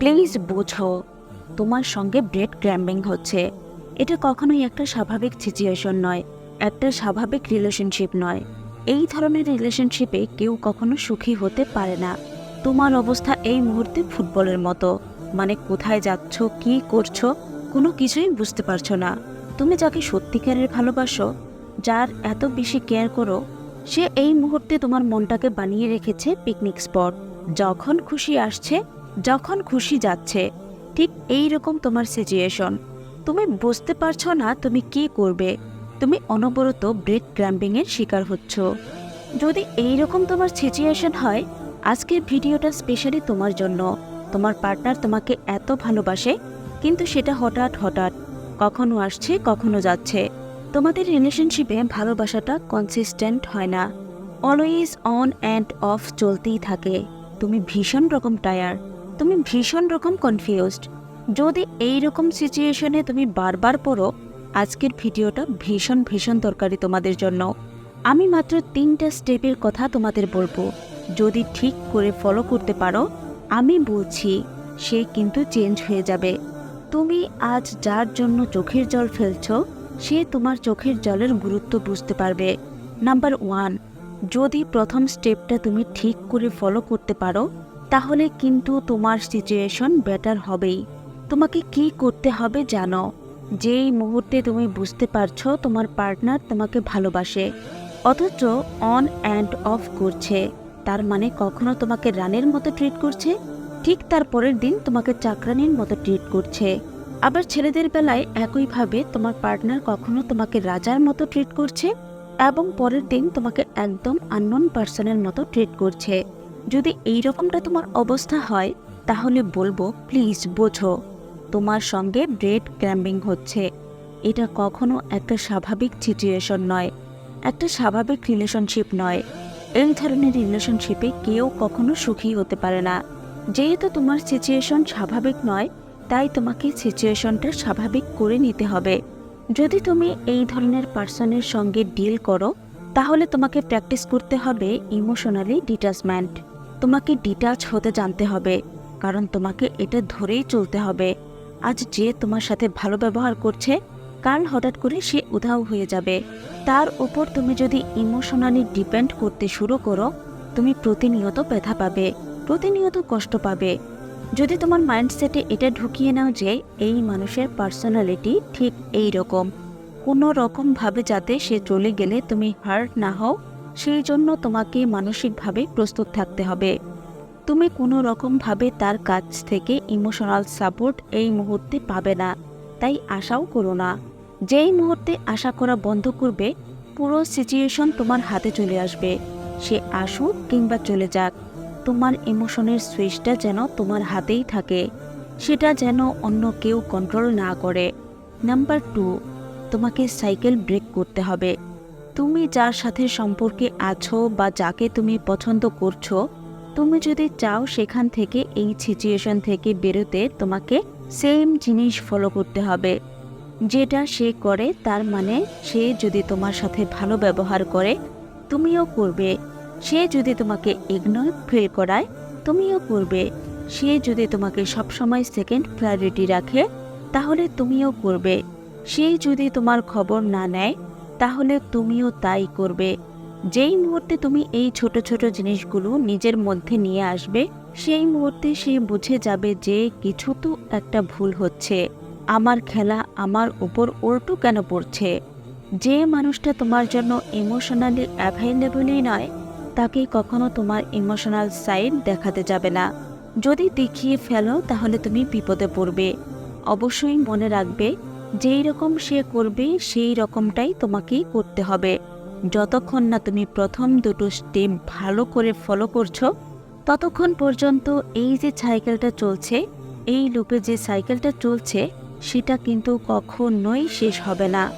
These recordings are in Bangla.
প্লিজ বোঝো, তোমার সঙ্গে ব্রেড ক্র্যাম্বিং হচ্ছে। এটা কখনোই একটা স্বাভাবিক সিচুয়েশন নয়, একটা স্বাভাবিক রিলেশনশিপ নয়। এই ধরনের রিলেশনশিপে কেউ কখনো সুখী হতে পারে না। তোমার অবস্থা এই মুহূর্তে ফুটবলের মতো। মানে কোথায় যাচ্ছ, কি করছ, কোনো কিছুই বুঝতে পারছ না। তুমি যাকে সত্যিকারের ভালোবাসো, যার এত বেশি কেয়ার করো, সে এই মুহূর্তে তোমার মনটাকে বানিয়ে রেখেছে পিকনিক স্পট যখন খুশি আসছে যখন খুশি যাচ্ছে, ঠিক এই রকম তোমার সিচুয়েশন তুমি বুঝতে পারছ না তুমি কি করবে। তুমি অনবরত ব্রেড ক্র্যাম্পিংয়ের শিকার হচ্ছ। যদি এই রকম তোমার সিচুয়েশন হয়, আজকের ভিডিওটা স্পেশালি তোমার জন্য। তোমার পার্টনার তোমাকে এত ভালোবাসে, কিন্তু সেটা হঠাৎ হঠাৎ, কখনো আসছে, কখনো যাচ্ছে। তোমাদের রিলেশনশিপে ভালোবাসাটা কনসিস্টেন্ট হয় না। অলওয়েজ অন অ্যান্ড অফ চলতেই থাকে। তুমি ভীষণ রকম টায়ার তুমি ভীষণ রকম কনফিউজড যদি এই রকম সিচুয়েশনে তুমি বারবার পড়ো, আজকের ভিডিওটা ভীষণ ভীষণ দরকারি তোমাদের জন্য। আমি মাত্র তিনটা স্টেপের কথা তোমাদের বলব। যদি ঠিক করে ফলো করতে পারো, আমি বলছি, সে কিন্তু চেঞ্জ হয়ে যাবে। তুমি আজ যার জন্য চোখের জল ফেলছ, সে তোমার চোখের জলের গুরুত্ব বুঝতে পারবে। নাম্বার ওয়ান যদি প্রথম স্টেপটা তুমি ঠিক করে ফলো করতে পারো তাহলে কিন্তু তোমার সিচুয়েশন বেটার হবেই। তোমাকে কি করতে হবে জানো? যেই মুহূর্তে তুমি বুঝতে পারছ তোমার পার্টনার তোমাকে ভালোবাসে, অথচ অন অ্যান্ড অফ করছে, তার মানে কখনো তোমাকে রানের মতো ট্রিট করছে, ঠিক তার পরের দিন তোমাকে চাকরানির মতো ট্রিট করছে। আবার ছেলেদের বেলায় একইভাবে তোমার পার্টনার কখনো তোমাকে রাজার মতো ট্রিট করছে, এবং পরের দিন তোমাকে একদম আননোন পার্সনের মতো ট্রিট করছে। যদি এই রকমটা তোমার অবস্থা হয়, তাহলে বলব প্লিজ বোঝো। তোমার সঙ্গে ব্রেড ক্র্যাম্বিং হচ্ছে। এটা কখনো একটা স্বাভাবিক সিচুয়েশন নয়। একটা স্বাভাবিক রিলেশনশিপ নয়। এই ধরনের রিলেশনশিপে কেউ কখনো সুখী হতে পারে না। যেহেতু তোমার সিচুয়েশন স্বাভাবিক নয়, তাই তোমাকে সিচুয়েশনটা স্বাভাবিক করে নিতে হবে। যদি তুমি এই ধরনের পার্সনের সঙ্গে ডিল করো, তাহলে তোমাকে প্র্যাকটিস করতে হবে ইমোশনালি ডিটাচমেন্ট তোমাকে ডিটাচ হতে জানতে হবে, কারণ তোমাকে এটা ধরেই চলতে হবে। আজ যে তোমার সাথে ভালো ব্যবহার করছে, কাল হঠাৎ করে সে উধাও হয়ে যাবে। তার উপর তুমি যদি ইমোশনালি ডিপেন্ড করতে শুরু করো, তুমি প্রতিনিয়ত ব্যথা পাবে, প্রতিনিয়ত কষ্ট পাবে। যদি তোমার মাইন্ডসেটে এটা ঢুকিয়ে নাও যে এই মানুষের পার্সোনালিটি ঠিক এই রকম, কোনো রকমভাবে যাতে সে চলে গেলে তুমি হার্ট না হও সেই জন্য তোমাকে মানসিকভাবে প্রস্তুত থাকতে হবে। তুমি কোনো রকমভাবে তার কাছ থেকে ইমোশনাল সাপোর্ট এই মুহূর্তে পাবে না। তাই আশাও করো না। যেই মুহূর্তে আশা করা বন্ধ করবে, পুরো সিচুয়েশন তোমার হাতে চলে আসবে। সে আসুক কিংবা চলে যাক, তোমার ইমোশনের সুইচটা যেন তোমার হাতেই থাকে। সেটা যেন অন্য কেউ কন্ট্রোল না করে। নাম্বার টু তোমাকে সাইকেল ব্রেক করতে হবে। তুমি যার সাথে সম্পর্কে আছো বা যাকে তুমি পছন্দ করছ, তুমি যদি চাও সেখান থেকে এই সিচুয়েশন থেকে বেরোতে তোমাকে সেম জিনিস ফলো করতে হবে। যেটা সে করে তার মানে সে যদি তোমার সাথে ভালো ব্যবহার করে, তুমিও করবে। সে যদি তোমাকে ইগনোর ফিল করায়, তুমিও করবে। সে যদি তোমাকে সবসময় সেকেন্ড প্রায়োরিটি রাখে, তাহলে তুমিও করবে। সে যদি তোমার খবর না নেয় তাহলে তুমিও তাই করবে। যেই মুহূর্তে তুমি এই ছোট ছোট জিনিসগুলো নিজের মধ্যে নিয়ে আসবে, সেই মুহূর্তে সে বুঝে যাবে যে কিছু তো একটা ভুল হচ্ছে। আমার খেলা আমার উপর উল্টো কেন পড়ছে? যে মানুষটা তোমার জন্য ইমোশনালি অ্যাভেলেবলই নয় তাকে কখনো তোমার ইমোশনাল সাইড দেখাতে যাবে না। যদি দেখিয়ে ফেলো, তাহলে তুমি বিপদে পড়বে। অবশ্যই মনে রাখবে যেই রকম সে করবে, সেই রকমটাই তোমাকেই করতে হবে। যতক্ষণ না তুমি প্রথম দুটো স্টেপ ভালো করে ফলো করছ, ততক্ষণ পর্যন্ত এই যে সাইকেলটা চলছে, এই লুপে যে সাইকেলটা চলছে, সেটা কিন্তু কখনোই শেষ হবে না।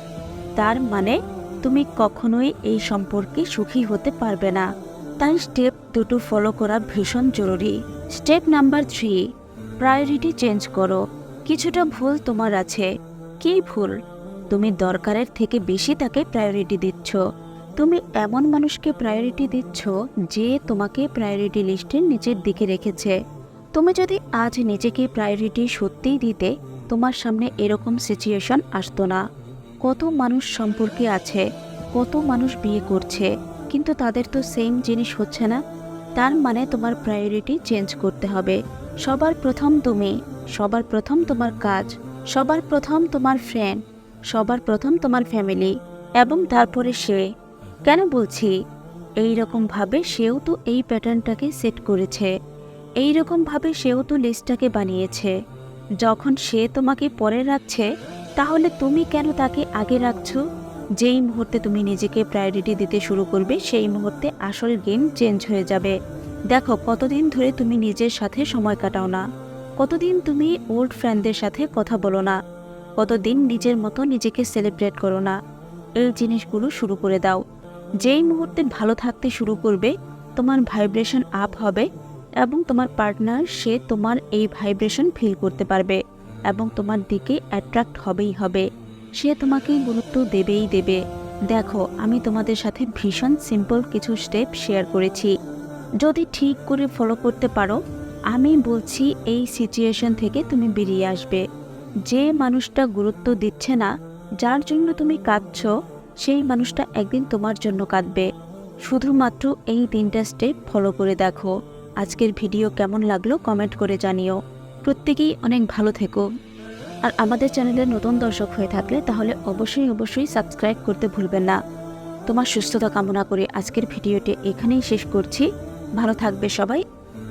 তার মানে তুমি কখনোই এই সম্পর্কে সুখী হতে পারবে না। তাই স্টেপ দুটো ফলো করা ভীষণ জরুরি। Step number three priority change করো। কিছুটা ভুল তোমার আছে। কী ভুল। তুমি দরকারের থেকে বেশি তাকে প্রায়োরিটি দিচ্ছ। তুমি এমন মানুষকে প্রায়োরিটি দিচ্ছ যে তোমাকে প্রায়োরিটি লিস্টের নিচের দিকে রেখেছে। তুমি যদি আজ নিজেকে প্রায়োরিটি সত্যিই দিতে, তোমার সামনে এরকম সিচুয়েশন আসতো না। কত মানুষ সম্পর্কে আছে, কত মানুষ বিয়ে করছে, কিন্তু তাদের তো সেম জিনিস হচ্ছে না। তার মানে তোমার প্রায়োরিটি চেঞ্জ করতে হবে। সবার প্রথম তুমি, সবার প্রথম তোমার কাজ। সবার প্রথম তোমার ফ্রেন্ড সবার প্রথম তোমার ফ্যামিলি এবং তারপরে সে। কেন বলছি? এই রকমভাবে সেও তো এই প্যাটার্নটাকে সেট করেছে। এই রকমভাবে সেও তো লিস্টটাকে বানিয়েছে। যখন সে তোমাকে পরে রাখছে, তাহলে তুমি কেন তাকে আগে রাখছো? যেই মুহূর্তে তুমি নিজেকে প্রায়োরিটি দিতে শুরু করবে, সেই মুহূর্তে আসল গেম চেঞ্জ হয়ে যাবে। দেখো, কতদিন ধরে তুমি নিজের সাথে সময় কাটাও না। কতদিন তুমি ওল্ড ফ্রেন্ডদের সাথে কথা বলো না? কতদিন নিজের মতো নিজেকে সেলিব্রেট করো না? এই জিনিসগুলো শুরু করে দাও। যেই মুহূর্তে ভালো থাকতে শুরু করবে, তোমার ভাইব্রেশন আপ হবে এবং তোমার পার্টনার সে তোমার এই ভাইব্রেশন ফিল করতে পারবে এবং তোমার দিকে অ্যাট্রাক্ট হবেই হবে। সে তোমাকে গুরুত্ব দেবেই দেবে। দেখো, আমি তোমাদের সাথে ভীষণ সিম্পল কিছু স্টেপ শেয়ার করেছি। যদি ঠিক করে ফলো করতে পারো আমি বলছি এই সিচুয়েশন থেকে তুমি বেরিয়ে আসবে। যে মানুষটা গুরুত্ব দিচ্ছে না, যার জন্য তুমি কাঁদছ, সেই মানুষটা একদিন তোমার জন্য কাঁদবে। শুধুমাত্র এই তিনটা স্টেপ ফলো করে দেখো। আজকের ভিডিও কেমন লাগল কমেন্ট করে জানিও। প্রত্যেকেই অনেক ভালো থেকো। আর আমাদের চ্যানেলে নতুন দর্শক হয়ে থাকলে তাহলে অবশ্যই অবশ্যই সাবস্ক্রাইব করতে ভুলবেন না। তোমার সুস্থতা কামনা করে আজকের ভিডিওটি এখানেই শেষ করছি। ভালো থাকবে সবাই